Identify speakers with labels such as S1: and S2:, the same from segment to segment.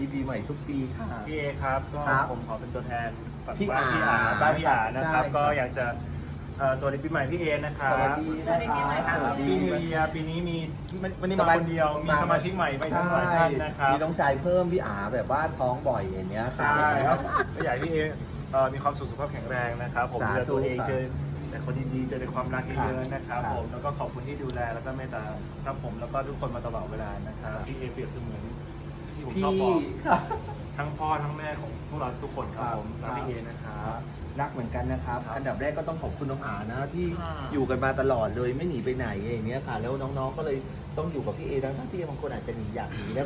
S1: ดีปีใหม่ทุกปีค่ะ
S2: พี่เอครับก็
S1: ครับ
S2: ผมขอเป็นตัวแทนฝั่ง
S1: พี่
S2: บ้านพี่อา
S1: อา
S2: บ้านพี่อานะครับ
S1: ใช่ครับ
S2: ก็อยากจะเอ่อสวัสดีปีใหม่พี่เอนะครับ
S1: สวัสดีนะครับ
S2: ครับปีนิวเยียปีนี้มีมันวันนี้มาคนเดียวมีสมาชิกใหม่ไปทั้งหลายท่านนะครับ
S1: มีน้องชายเพิ่มพี่อาแบบว่าท้องบ่อยอย่างเงี้ย
S2: ใช่ครับก็อยากให้พี่เอเอ่อมีความสุขสุขภาพแข็งแรงนะครับ ผม
S1: สาธุ
S2: เจอตัวเอง
S1: ครับ
S2: เจอแต่คนดีๆเจอในความรักเยอะๆนะครับ
S1: ครับ
S2: ผมแล้วก็ขอบคุณที่ดูแลแล้วก็เมตตาครับผมแล้วก็ทุกคนมาตลอดเวลานะครับพี่เอเปรียบเสมือน ที่ผม
S1: พี่
S2: ชอบบอก
S1: ครับ
S2: ทั้งพ่อทั้งแม่ของพวกเราทุกคนครับผมรักพี่เอนะครับ
S1: รักเหมือนกันนะครับ
S2: ครับ
S1: อันดับแรกก็ต้องขอบคุณน้องอานะที่
S3: ค่ะ
S1: อยู่กันมาตลอดเลยไม่หนีไปไหนอย่างเงี้ยค่ะ แล้วน้องๆก็เลยต้องอยู่กับพี่เอทั้งที่บางคนอาจจะหนีอยากหนีนะ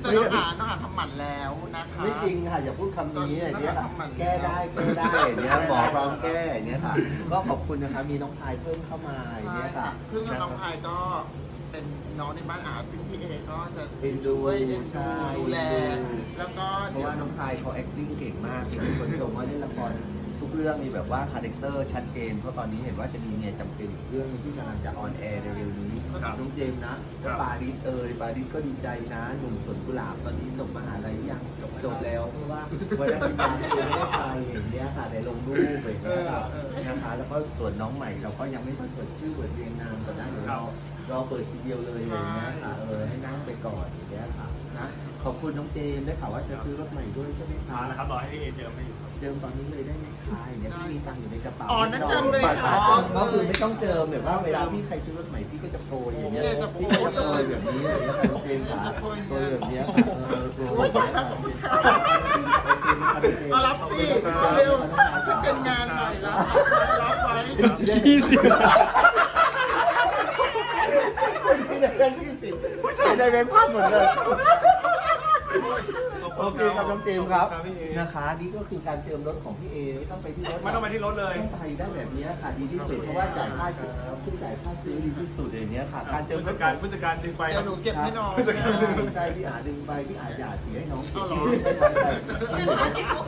S3: แต่น้องอ่านน้องอ่านทำหมันแล้วนะคะ
S1: ไม่จริงค่ะอย่าพูดคำนี้อย่างเงี้ยค่ะ
S3: ต้องทำหมัน
S1: แก้ได้แก้ได้อย่างเงี้ยหมอพร้อมแก้อย่างเงี้ยค่ะ ก็ขอบคุณนะคะมีน้องชายเพิ่มเข้ามาอย่างเงี้ยค่ะ
S3: ซึ่งน้องพายก็เป็นน้อง ในบ้านอาซึ่งพี่เอก็จะ
S1: เอ็นดู
S3: ช่วยเอ็น
S1: ใช่
S3: ดูดูแล
S1: เอ็นดู
S3: แล้วก็
S1: เพราะว่าน้องพายเขา acting เก่งมากมีคนชมว่าเล่นละคร ทุกเรื่องมีแบบว่าคาแรคเตอร์ชัดเจนเพราะตอนนี้เห็นว่าจะมีเมียจำเป็นอีกเรื่องหนึงที่กำลังจะออนแอร์เร็วๆนี้
S2: ครับ
S1: น้องเจมส์นะแล้วปาริสเอยปาริสก็ดีใจนะ หนุ่มสวนกุหลาบตอนนี้จบมหาลัยหรือยังจบแล้วเพราะว่าวันนั้นเป็นการเรียนไม่ได้ไปอย่างเงี้ยค่ะแต่ลงรูปอย่างเงี้ยค่ะนะคะแล้วก็ส่วนน้องใหม่เราก็ยังไม่มาเปิดชื่อเปิดเรียงนามก็ได้เดี๋ยวเรารอเปิดทีเดียวเลยอย่างเงี้ยค่ะเออให้ ขอบคุณน้องเจมส์ได้ข่าวว่าจะซื้อรถใหม่ด้วยใช่ไหมคะ
S2: มาแล้วครับรอให้พี่เอเจอไม่อยู่ครับ
S1: เจิมตอนนี้เลยได้ไหมคะอย่างเงี้ยพี่มีตังค์อยู่ในกระเป๋า
S3: อ๋อนั่นเจิมเลย
S1: บัตร
S3: ค่ะ
S1: ก็คือไม่ต้องเจิมแบบว่าเวลาพี่ใครซื้อรถใหม่พี่ก็จะโปรยอย่างเงี้ย
S3: พี่จะโปรย
S1: พี่ก็จะโปรยแบบนี้อย่างเงี้ยค่ะน้องเจมส์ค่ะโปรยแบบเนี้ยค่ะเออโปรย
S3: โอ้ยตายแล้วขอบคุณค่ะเอารับสิเร็วจะเป็นงานหน่อยรับรับไว้
S1: ยี่สิบพี่ได้แบงค์ยี่สิบผู้ชายได้แบงค์พันหมดเลย โอเคครับน้องเจมส์ครับ
S2: ครับพี่เอ
S1: นะคะนี่ก็คือการเติมรถของพี่เอไม่ต้องไปที่รถ
S2: ไม่ต้องไปที่รถเลย
S1: ต้องไปได้แบบนี้ค่ะดีที่สุดเพราะว่าจ่ายค่าซื้อคือจ่ายค่าซื้อดีที่สุดอย่างเงี้ยค่ะ การเติม
S2: ผู้
S1: ร
S2: จั
S1: ถ
S2: ดการผู้จัดการดึงไป
S3: เดี๋ยวหนูเก็บให้น้อง
S2: ผู้จัดการดึงไป
S1: ใช่พี่อาดึงไปพี่อาอยากเสียให้น้องเก็บ
S3: เอาเหรอ
S1: ให้น้องไป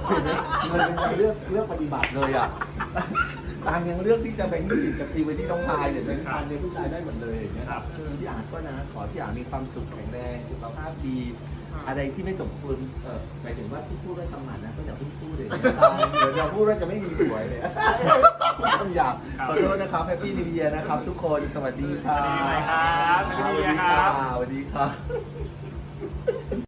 S1: เห็นไหมเห็นไหมมันเป็นเรื่องเรื่องปฏิบัติเลยอะต่างยังเรื่องที่จะแบ่งยี่สิบกับตีไว้ที่น้องพายเนี่ยแบ่งพันเนี่ยผู้ชายได้หมดเลยอย่างเงี้ย
S2: ครับ
S1: พี่อาก็นะขอพี่อามีความสุขแข็งแรงสุขภาพดี อะไรที่ไม่สมควรเออหมายถึงว่าที่พูดว่าทำหมันนะก็อย่าเพิ่งพูดเลยนะครับเดี๋ยวจะพูดว่าจะไม่มีสวยเลยพูดคำหยาบขอโทษนะครับแฮปปี้นิวเยียนะครับ ทุกคนสวัสดีครับ
S2: สวัสดีครับ Happy New Year ครับ
S1: สวัสดีครับ